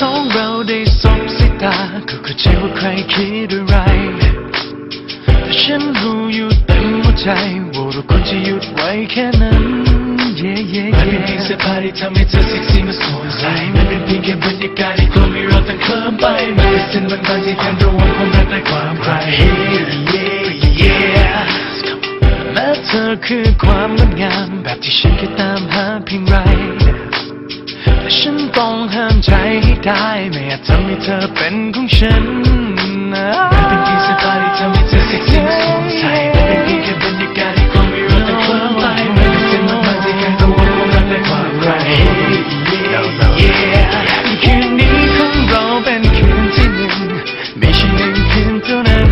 เข้าใจว่าใครคิดอะไร แต่ฉันรู้อยู่เต็มหัวใจว่าเราควรจะหยุดไว้แค่นั้น yeah yeah มันเป็นเพียงเสื้อผ้าที่ทำให้เธอเซ็กซี่มาสวมใส่มันเป็นเพียงแค่บรรยากาศที่กลัวมีเราต้องเคลิ้มไปมันเป็นสิ่งบางบางที่แทนระหว่างความรักและความใคร yeah yeah และเธอคือความงดงามแบบที่ฉันเคยตามหาเพียงไร ต้องห้ามใจให้ได้ไม่อาจทำให้เธอเป็นของฉันนะมันเป็นเพียงสื้อผ้าที่ทำให้เธอเซ็กซี่สวมใส่มันเป็นเพียงแค่บรรยากาศที่กลัวมีเราต้องเคลิ้มไปมันเป็นสิ่งบางบางที่แทนระหว่างความรักและความใครคืนนี้ของเราเป็นคืนที่หนึ่งไม่ใช่หนึ่งคืนเท่านั้น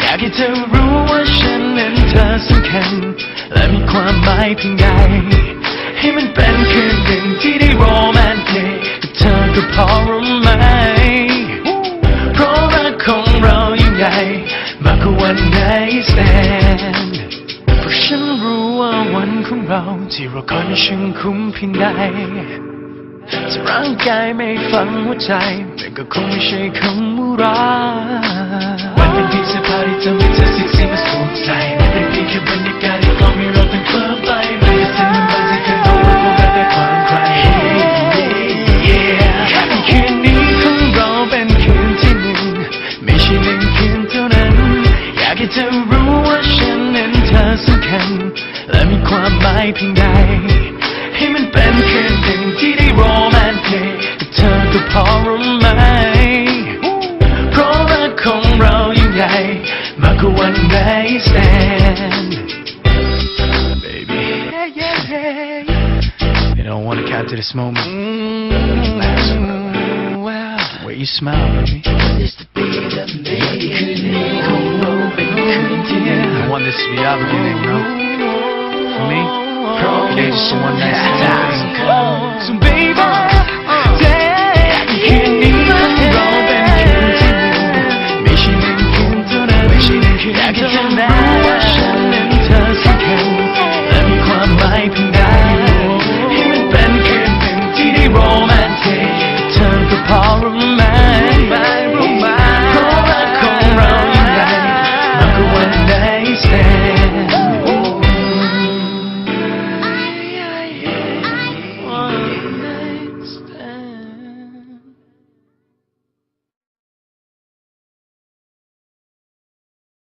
อยากให้เธอรู้ว่าฉันนั้นเธอสำคัญและมีความหมายเพียงใดให้มันเป็นคืนหนึ่งที่ได้โรแมน ติกกับเธอก็พอรู้ไหม เพราะรักของเรายิ่งใหญ่มากกว่าวันไหนแสนเพราะฉันรู้ว่าวันของเราที่เราคอยช่างคุ้มเพียงใดจะร่างกายไม่ฟังหัวใจมันก็คงไม่ใช่คำว่ารัก และมีความหมายเพียงใด ให้มันเป็นคืนหนึ่งที่ได้โรแมนติกกับเธอก็พอรู้ไหม เพราะรักของเรายิ่งใหญ่มากกว่าวันไหนแสน Baby yeah yeah yeah You don't want to capture this moment Last one wow Where you smile baby this is reality, nigga. No. For me, gave one night stand. So baby, that can